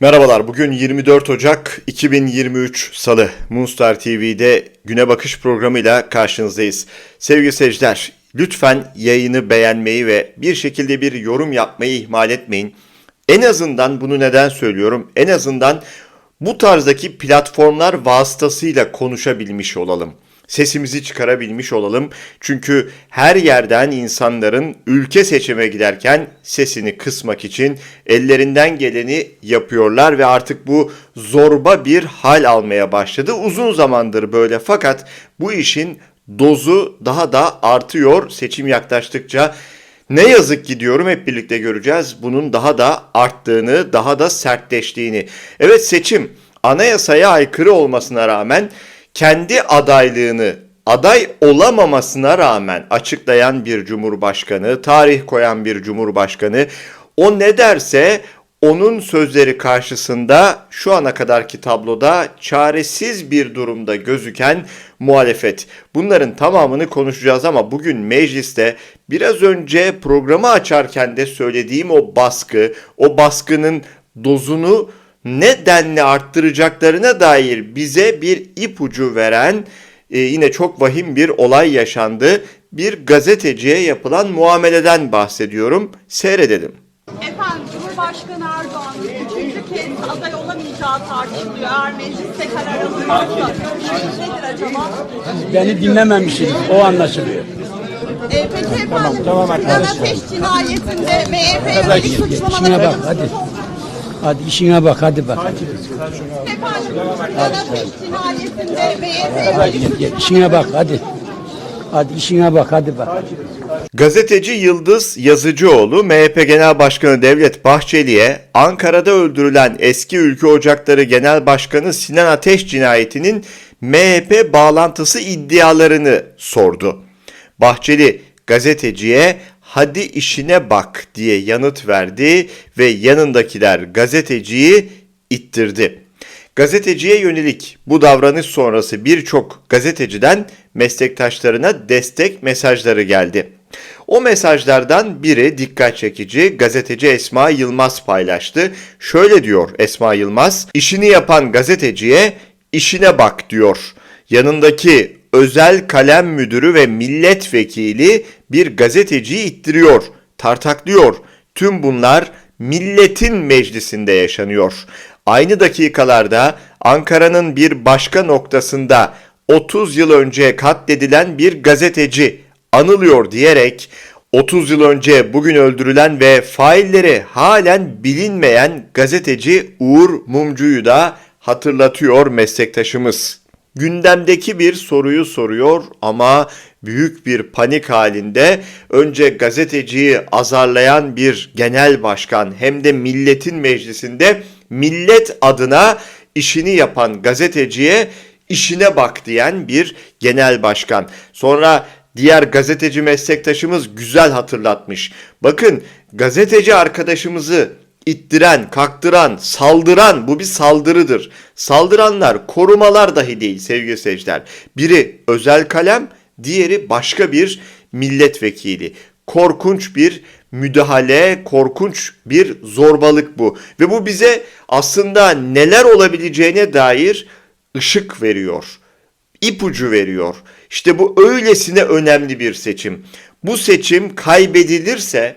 Merhabalar, bugün 24 Ocak 2023 Salı. Moonstar TV'de Güne Bakış programıyla karşınızdayız. Sevgili seyirciler, lütfen yayını beğenmeyi ve bir şekilde bir yorum yapmayı ihmal etmeyin. En azından bunu neden söylüyorum? En azından bu tarzdaki platformlar vasıtasıyla konuşabilmiş olalım. Sesimizi çıkarabilmiş olalım. Çünkü her yerden insanların ülke seçime giderken sesini kısmak için ellerinden geleni yapıyorlar ve artık bu zorba bir hal almaya başladı. Uzun zamandır böyle fakat bu işin dozu daha da artıyor seçim yaklaştıkça. Ne yazık ki diyorum hep birlikte göreceğiz bunun daha da arttığını, daha da sertleştiğini. Evet seçim anayasaya aykırı olmasına rağmen kendi adaylığını aday olamamasına rağmen açıklayan bir cumhurbaşkanı, tarih koyan bir cumhurbaşkanı o ne derse onun sözleri karşısında şu ana kadarki tabloda çaresiz bir durumda gözüken muhalefet. Bunların tamamını konuşacağız ama bugün mecliste biraz önce programı açarken de söylediğim o baskı, o baskının dozunu ne denli arttıracaklarına dair bize bir ipucu veren e, yine çok vahim bir olay yaşandı. Bir gazeteciye yapılan muameleden bahsediyorum. Seyredelim. Efendim Cumhurbaşkanı Erdoğan'ın üçüncü kez aday olamayacağı tartışılıyor. Eğer mecliste karar alınmazsa görüşünüz nedir acaba? Beni dinlememişsiniz. O anlaşılıyor. Ee, peki efendim Tamam, tamam Sinan. Ateş cinayetinde MHP'ye yönelik suçlamaları hadi. Hadi işine bak hadi bak. Hadi gel, gel. İşine bak hadi. Hadi işine bak hadi bak. Gazeteci Yıldız Yazıcıoğlu, MHP Genel Başkanı Devlet Bahçeli'ye Ankara'da öldürülen eski Ülke Ocakları Genel Başkanı Sinan Ateş cinayetinin MHP bağlantısı iddialarını sordu. Bahçeli gazeteciye hadi işine bak diye yanıt verdi ve yanındakiler gazeteciyi ittirdi. Gazeteciye yönelik bu davranış sonrası birçok gazeteciden meslektaşlarına destek mesajları geldi. O mesajlardan biri dikkat çekici gazeteci Esma Yılmaz paylaştı. Şöyle diyor Esma Yılmaz, işini yapan gazeteciye işine bak diyor. Yanındaki özel kalem müdürü ve milletvekili bir gazeteciyi ittiriyor, tartaklıyor. Tüm bunlar milletin meclisinde yaşanıyor. Aynı dakikalarda Ankara'nın bir başka noktasında 30 yıl önce katledilen bir gazeteci anılıyor diyerek 30 yıl önce bugün öldürülen ve failleri halen bilinmeyen gazeteci Uğur Mumcu'yu da hatırlatıyor meslektaşımız. Gündemdeki bir soruyu soruyor ama büyük bir panik halinde önce gazeteciyi azarlayan bir genel başkan hem de milletin meclisinde millet adına işini yapan gazeteciye işine bak diyen bir genel başkan. Sonra diğer gazeteci meslektaşımız güzel hatırlatmış. Bakın gazeteci arkadaşımızı ittiren, kaktıran, saldıran bu bir saldırıdır. Saldıranlar korumalar dahi değil sevgili seyirciler. Biri özel kalem, diğeri başka bir milletvekili. Korkunç bir müdahale, korkunç bir zorbalık bu. Ve bu bize aslında neler olabileceğine dair ışık veriyor. ipucu veriyor. İşte bu öylesine önemli bir seçim. Bu seçim kaybedilirse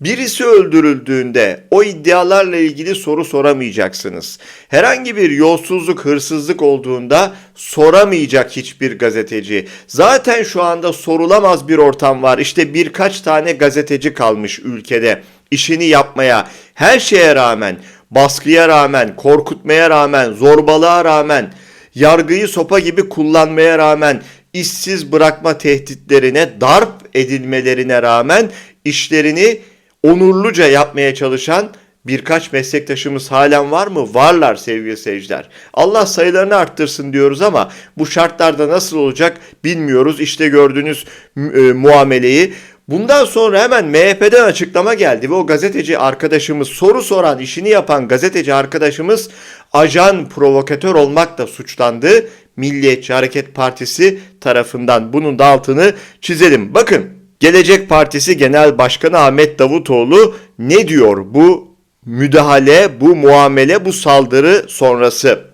Birisi öldürüldüğünde o iddialarla ilgili soru soramayacaksınız. Herhangi bir yolsuzluk, hırsızlık olduğunda soramayacak hiçbir gazeteci. Zaten şu anda sorulamaz bir ortam var. İşte birkaç tane gazeteci kalmış ülkede işini yapmaya, her şeye rağmen, baskıya rağmen, korkutmaya rağmen, zorbalığa rağmen, yargıyı sopa gibi kullanmaya rağmen, işsiz bırakma tehditlerine, darp edilmelerine rağmen işlerini onurluca yapmaya çalışan birkaç meslektaşımız halen var mı? Varlar sevgili seyirciler. Allah sayılarını arttırsın diyoruz ama bu şartlarda nasıl olacak bilmiyoruz. İşte gördüğünüz e, muameleyi. Bundan sonra hemen MHP'den açıklama geldi ve o gazeteci arkadaşımız soru soran, işini yapan gazeteci arkadaşımız ajan provokatör olmakla suçlandı. Milliyetçi Hareket Partisi tarafından bunun da altını çizelim. Bakın Gelecek Partisi Genel Başkanı Ahmet Davutoğlu ne diyor bu müdahale, bu muamele, bu saldırı sonrası.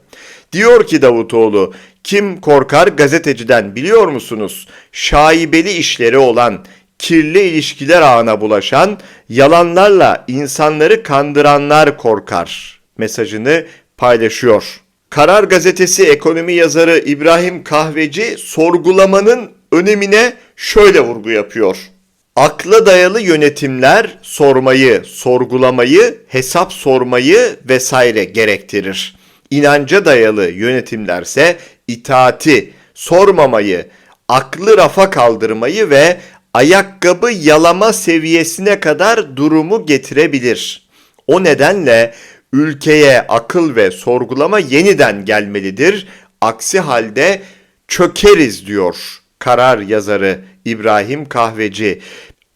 Diyor ki Davutoğlu, kim korkar gazeteciden biliyor musunuz? Şaibeli işleri olan, kirli ilişkiler ağına bulaşan, yalanlarla insanları kandıranlar korkar mesajını paylaşıyor. Karar Gazetesi ekonomi yazarı İbrahim Kahveci sorgulamanın önemine şöyle vurgu yapıyor. Akla dayalı yönetimler sormayı, sorgulamayı, hesap sormayı vesaire gerektirir. İnanca dayalı yönetimlerse itaati, sormamayı, aklı rafa kaldırmayı ve ayakkabı yalama seviyesine kadar durumu getirebilir. O nedenle ülkeye akıl ve sorgulama yeniden gelmelidir. Aksi halde çökeriz diyor karar yazarı İbrahim Kahveci.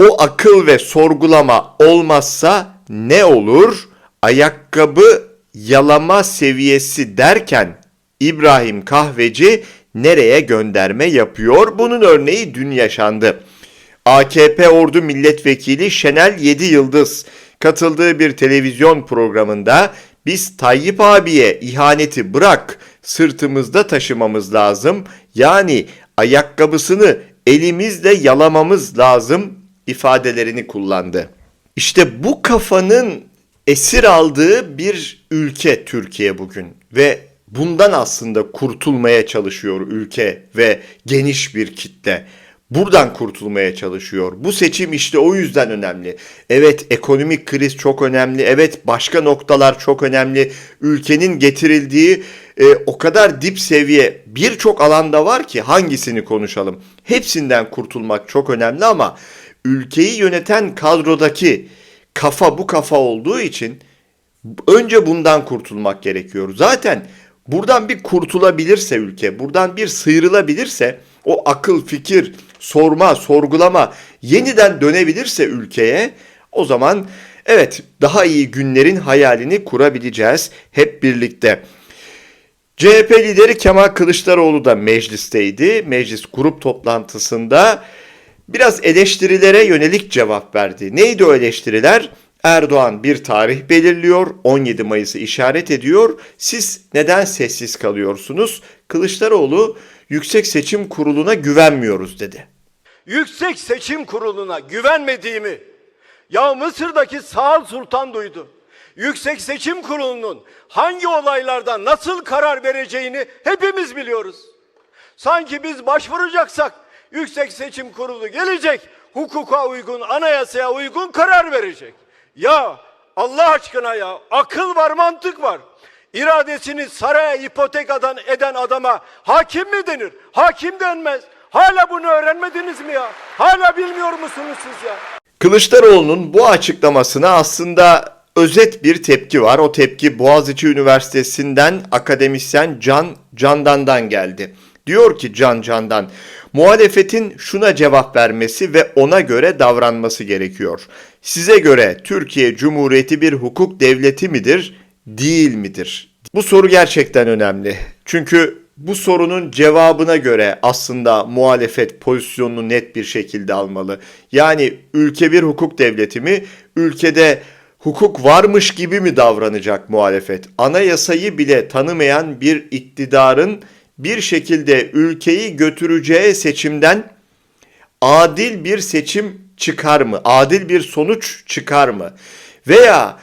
O akıl ve sorgulama olmazsa ne olur? Ayakkabı yalama seviyesi derken İbrahim Kahveci nereye gönderme yapıyor? Bunun örneği dün yaşandı. AKP Ordu Milletvekili Şenel Yedi Yıldız katıldığı bir televizyon programında biz Tayyip abiye ihaneti bırak sırtımızda taşımamız lazım. Yani ayakkabısını elimizle yalamamız lazım ifadelerini kullandı. İşte bu kafanın esir aldığı bir ülke Türkiye bugün ve bundan aslında kurtulmaya çalışıyor ülke ve geniş bir kitle. Buradan kurtulmaya çalışıyor. Bu seçim işte o yüzden önemli. Evet ekonomik kriz çok önemli. Evet başka noktalar çok önemli. Ülkenin getirildiği e, o kadar dip seviye birçok alanda var ki hangisini konuşalım? Hepsinden kurtulmak çok önemli ama ülkeyi yöneten kadrodaki kafa bu kafa olduğu için önce bundan kurtulmak gerekiyor. Zaten buradan bir kurtulabilirse ülke, buradan bir sıyrılabilirse o akıl, fikir, sorma, sorgulama yeniden dönebilirse ülkeye o zaman evet daha iyi günlerin hayalini kurabileceğiz hep birlikte. CHP lideri Kemal Kılıçdaroğlu da meclisteydi. Meclis grup toplantısında biraz eleştirilere yönelik cevap verdi. Neydi o eleştiriler? Erdoğan bir tarih belirliyor, 17 Mayıs'ı işaret ediyor. Siz neden sessiz kalıyorsunuz? Kılıçdaroğlu Yüksek Seçim Kurulu'na güvenmiyoruz dedi. Yüksek Seçim Kurulu'na güvenmediğimi ya Mısır'daki Sağal Sultan duydu. Yüksek Seçim Kurulu'nun hangi olaylarda nasıl karar vereceğini hepimiz biliyoruz. Sanki biz başvuracaksak Yüksek Seçim Kurulu gelecek, hukuka uygun, anayasaya uygun karar verecek. Ya Allah aşkına ya akıl var, mantık var. İradesini saraya ipotek eden, eden adama hakim mi denir? Hakim denmez. Hala bunu öğrenmediniz mi ya? Hala bilmiyor musunuz siz ya? Kılıçdaroğlu'nun bu açıklamasına aslında özet bir tepki var. O tepki Boğaziçi Üniversitesi'nden akademisyen Can Candan'dan geldi. Diyor ki Can Candan, muhalefetin şuna cevap vermesi ve ona göre davranması gerekiyor. Size göre Türkiye Cumhuriyeti bir hukuk devleti midir, değil midir? Bu soru gerçekten önemli. Çünkü bu sorunun cevabına göre aslında muhalefet pozisyonunu net bir şekilde almalı. Yani ülke bir hukuk devleti mi? Ülkede hukuk varmış gibi mi davranacak muhalefet? Anayasayı bile tanımayan bir iktidarın bir şekilde ülkeyi götüreceği seçimden adil bir seçim çıkar mı? Adil bir sonuç çıkar mı? Veya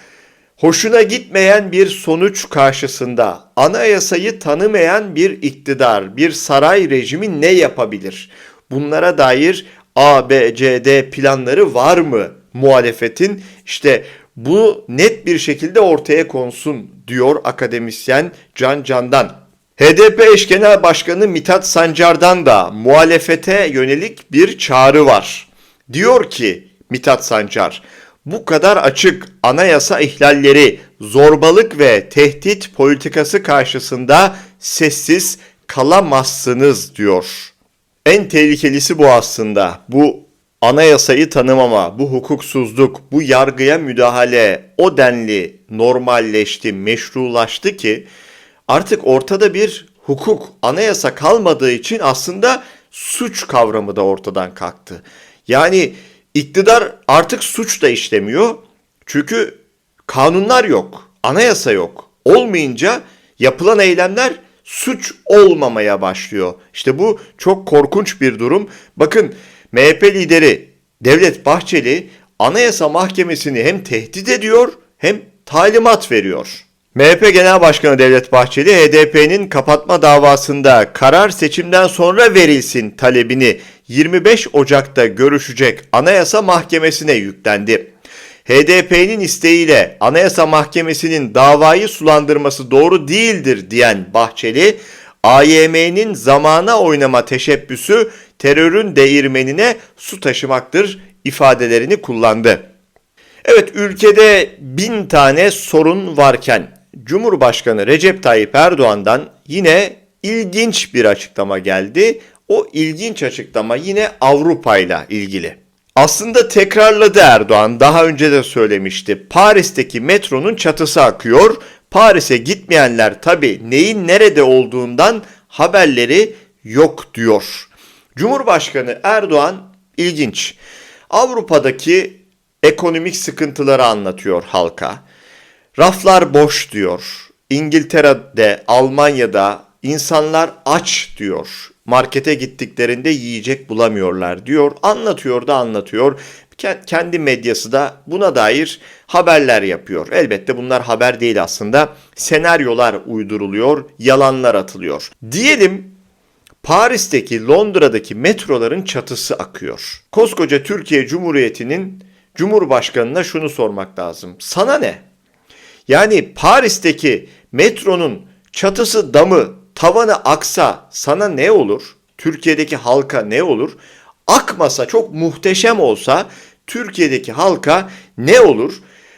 hoşuna gitmeyen bir sonuç karşısında anayasayı tanımayan bir iktidar, bir saray rejimi ne yapabilir? Bunlara dair A, B, C, D planları var mı muhalefetin? İşte bu net bir şekilde ortaya konsun diyor akademisyen Can Candan. HDP eş genel başkanı Mithat Sancar'dan da muhalefete yönelik bir çağrı var. Diyor ki Mithat Sancar, bu kadar açık anayasa ihlalleri, zorbalık ve tehdit politikası karşısında sessiz kalamazsınız diyor. En tehlikelisi bu aslında. Bu anayasayı tanımama, bu hukuksuzluk, bu yargıya müdahale o denli normalleşti, meşrulaştı ki artık ortada bir hukuk, anayasa kalmadığı için aslında suç kavramı da ortadan kalktı. Yani iktidar artık suç da işlemiyor. Çünkü Kanunlar yok, anayasa yok. Olmayınca yapılan eylemler suç olmamaya başlıyor. İşte bu çok korkunç bir durum. Bakın MHP lideri Devlet Bahçeli Anayasa Mahkemesi'ni hem tehdit ediyor hem talimat veriyor. MHP Genel Başkanı Devlet Bahçeli HDP'nin kapatma davasında karar seçimden sonra verilsin talebini 25 Ocak'ta görüşecek Anayasa Mahkemesi'ne yüklendi. HDP'nin isteğiyle Anayasa Mahkemesi'nin davayı sulandırması doğru değildir diyen Bahçeli, AYM'nin zamana oynama teşebbüsü terörün değirmenine su taşımaktır ifadelerini kullandı. Evet ülkede bin tane sorun varken Cumhurbaşkanı Recep Tayyip Erdoğan'dan yine ilginç bir açıklama geldi. O ilginç açıklama yine Avrupa ile ilgili. Aslında tekrarladı Erdoğan daha önce de söylemişti. Paris'teki metronun çatısı akıyor. Paris'e gitmeyenler tabi neyin nerede olduğundan haberleri yok diyor. Cumhurbaşkanı Erdoğan ilginç. Avrupa'daki ekonomik sıkıntıları anlatıyor halka. Raflar boş diyor. İngiltere'de, Almanya'da insanlar aç diyor. Markete gittiklerinde yiyecek bulamıyorlar diyor. Anlatıyor da anlatıyor. Ke- Kendi medyası da buna dair haberler yapıyor. Elbette bunlar haber değil aslında. Senaryolar uyduruluyor, yalanlar atılıyor. Diyelim Paris'teki, Londra'daki metroların çatısı akıyor. Koskoca Türkiye Cumhuriyeti'nin Cumhurbaşkanına şunu sormak lazım. Sana ne? Yani Paris'teki metronun çatısı damı, tavanı aksa sana ne olur? Türkiye'deki halka ne olur? Akmasa çok muhteşem olsa Türkiye'deki halka ne olur?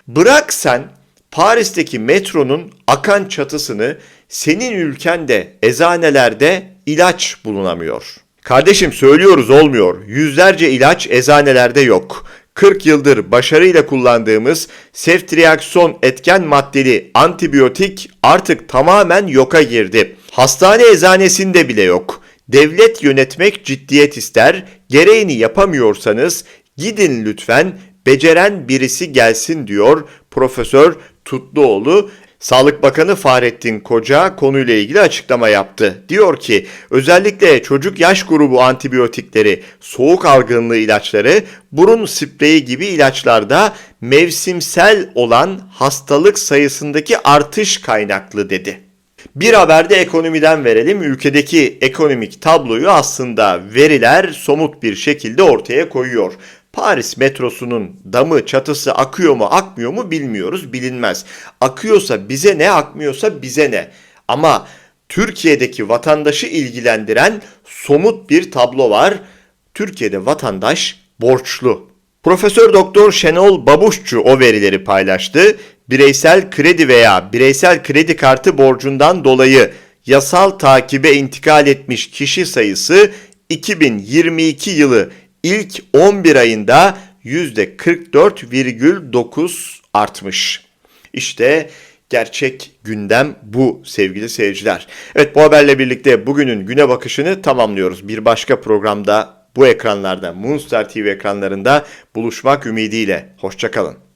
Bırak sen Paris'teki metronun akan çatısını senin ülkende eczanelerde ilaç bulunamıyor. Kardeşim söylüyoruz olmuyor. Yüzlerce ilaç eczanelerde yok. 40 yıldır başarıyla kullandığımız seftriakson etken maddeli antibiyotik artık tamamen yoka girdi. Hastane eczanesinde bile yok. Devlet yönetmek ciddiyet ister. Gereğini yapamıyorsanız gidin lütfen beceren birisi gelsin diyor Profesör Tutluoğlu. Sağlık Bakanı Fahrettin Koca konuyla ilgili açıklama yaptı. Diyor ki özellikle çocuk yaş grubu antibiyotikleri, soğuk algınlığı ilaçları, burun spreyi gibi ilaçlarda mevsimsel olan hastalık sayısındaki artış kaynaklı dedi. Bir haberde ekonomiden verelim. Ülkedeki ekonomik tabloyu aslında veriler somut bir şekilde ortaya koyuyor. Paris metrosunun damı çatısı akıyor mu akmıyor mu bilmiyoruz bilinmez. Akıyorsa bize ne akmıyorsa bize ne. Ama Türkiye'deki vatandaşı ilgilendiren somut bir tablo var. Türkiye'de vatandaş borçlu. Profesör Doktor Şenol Babuşçu o verileri paylaştı. Bireysel kredi veya bireysel kredi kartı borcundan dolayı yasal takibe intikal etmiş kişi sayısı 2022 yılı ilk 11 ayında %44,9 artmış. İşte gerçek gündem bu sevgili seyirciler. Evet bu haberle birlikte bugünün güne bakışını tamamlıyoruz. Bir başka programda bu ekranlarda Moonstar TV ekranlarında buluşmak ümidiyle. Hoşçakalın.